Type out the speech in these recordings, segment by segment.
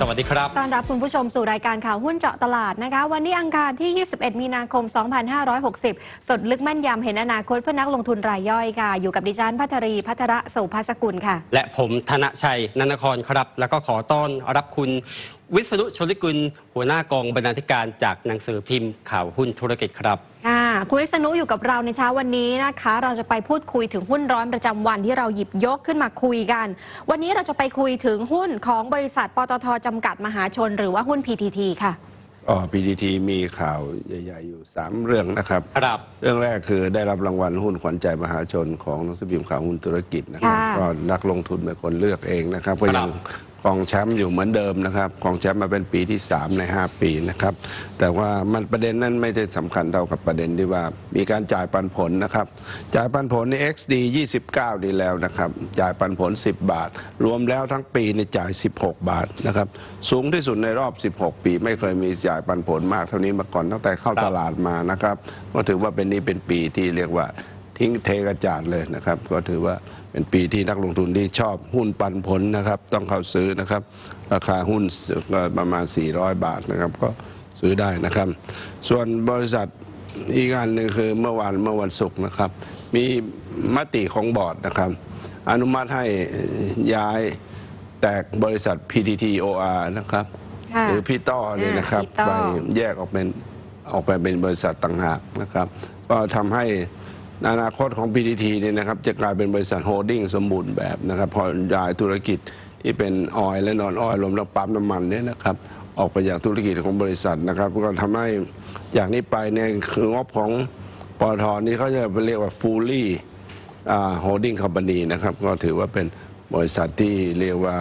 สวัสดีครับ ต้อนรับคุณผู้ชมสู่รายการข่าวหุ้นเจาะตลาดนะคะ วันนี้อังคารที่ 21 มีนาคม 2560 สดลึกแม่นยำเห็นอนาคตเพื่อนักลงทุนรายย่อยค่ะ อยู่กับดิฉันพัทรีพัทระโสภาสกุลค่ะ และผมธนชัยนันทครครับ แล้วก็ขอต้อนรับคุณวิศรุชลิกุล หัวหน้ากองบรรณาธิการจากหนังสือพิมพ์ข่าวหุ้นธุรกิจครับค่ะ คุณวิษณุอยู่กับเราในเช้าวันนี้นะคะ เราจะไปพูดคุยถึงหุ้นร้อนประจำวันที่เราหยิบยกขึ้นมาคุยกัน วันนี้เราจะไปคุยถึงหุ้นของบริษัทปตทจำกัดมหาชน หรือว่าหุ้น PTT ค่ะอ๋อ PTT มีข่าวใหญ่ๆ อยู่ 3 เรื่องนะครับครับ เรื่องแรกคือได้รับรางวัลหุ้นขวัญใจมหาชนของหนังสือพิมพ์ข่าวหุ้นธุรกิจนะครับค่ะก็นักลงทุนเป็นคนเลือกเองนะครับก็ยังครองแชมป์อยู่เหมือนเดิมนะครับครองแชมป์มาเป็นปีที่ 3 ใน 5 ปีนะครับ แต่ว่ามันประเด็นนั้นไม่ได้สำคัญเท่ากับประเด็นที่ว่า มีการจ่ายปันผลนะครับ จ่ายปันผลใน XD 29 ดีแล้วนะครับ จ่ายปันผล 10 บาท รวมแล้วทั้งปีในจ่าย 16 บาทนะครับ สูงที่สุดในรอบ 16 ปี ไม่เคยมีจ่ายปันผลมากเท่านี้มาก่อนตั้งแต่เข้าตลาดมานะครับก็ถือว่าเป็นนี้เป็นปีที่เรียกว่า ทิ้งเทกระจาดเลยนะครับ ก็ถือว่าเป็นปีที่นักลงทุนที่ชอบหุ้นปันผลนะครับ ต้องเข้าซื้อนะครับ ราคาหุ้นก็ประมาณ 400 บาทนะครับ ก็ซื้อได้นะครับ ส่วนบริษัทอีกอันหนึ่งคือเมื่อวานเมื่อวันศุกร์นะครับ มีมติของบอร์ดนะครับ อนุมัติให้ย้ายแตกบริษัท PTT OR นะครับค่ะหรือพี่ต้อเนี่ยนะครับอ่าพี่ต้ไปอแยกออกเป็นออกไปเป็นบริษัทต่างหากนะครับ ก็ทำให้ อนาคตของ PTT เนี่ยนะครับจะกลายเป็นบริษัทโฮลดิ้งสมบูรณ์แบบนะครับพอย้ายธุรกิจที่เป็นออยล์และนอนออยล์รวมทั้งปั๊มน้ำมันเนี่ยนะครับออกไปจากธุรกิจของบริษัทนะครับก็ทำให้จากนี้ไปเนี่ยคืองบของปตทนี่เขาจะเรียกว่า fully โฮลดิ้งคอมพานีนะครับก็ถือว่าเป็นบริษัทที่เรียกว่า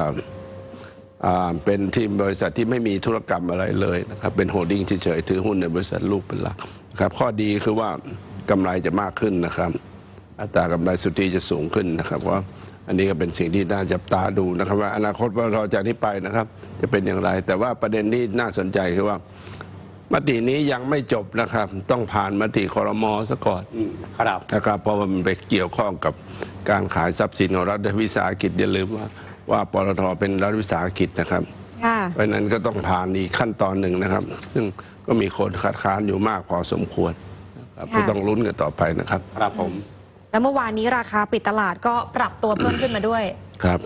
เป็นที่บริษัทที่ไม่มีธุรกรรมอะไรเลยนะครับเป็นโฮลดิ้งเฉยๆถือหุ้นในบริษัทลูกเป็นหลักครับข้อดีคือว่า กำไรจะมากขึ้นนะครับ อัตรากำไรสุทธิจะสูงขึ้นนะครับว่าอันนี้ก็เป็นสิ่งที่น่าจับตาดูนะครับว่าอนาคตปตทจากนี้ไปนะครับ จะเป็นอย่างไร แต่ว่าประเด็นที่น่าสนใจคือว่ามตินี้ยังไม่จบนะครับ ต้องผ่านมติคอรมอซะก่อนอืมครับนะครับเพราะว่ามันไปเกี่ยวข้องกับการขายทรัพย์สินของรัฐวิสาหกิจอย่าลืมว่าว่าปตทเป็นรัฐวิสาหกิจนะครับค่ะเพราะฉะนั้นก็ต้องผ่านอีกขั้นตอนหนึ่งนะครับ ซึ่งก็มีคนคัดค้านอยู่มากพอสมควรนะ ครับค่ะก็ต้องลุ้นกันต่อไปนะครับ ครับผม แล้วเมื่อวานนี้ราคาปิดตลาดก็ปรับตัวเพิ่มขึ้นมาด้วย ครับ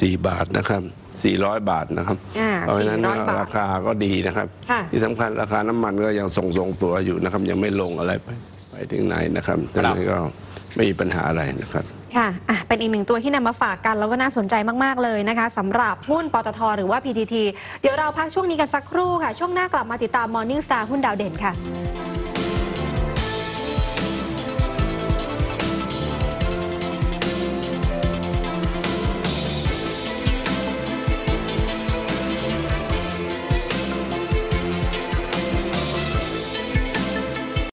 สี่บาทนะครับสี่ร้อยบาทนะครับอ่าเพราะฉะนั้น400บาทราคาก็ดีนะครับ ค่ะ ที่สำคัญราคาน้ำมันก็ยังทรงๆตัวอยู่นะครับ ยังไม่ลงอะไรไปไปถึงไหนนะครับดังนั้นก็ไม่มีปัญหาอะไรนะครับ ค่ะอะ เป็นอีกหนึ่งตัวที่นำมาฝากกัน แล้วก็น่าสนใจมาก ๆ เลยนะคะสำหรับหุ้นปตทหรือว่า PTT เดี๋ยวเราพักช่วงนี้กันสักครู่ค่ะ ช่วงหน้ากลับมาติดตาม Morning Star หุ้นดาวเด่นค่ะ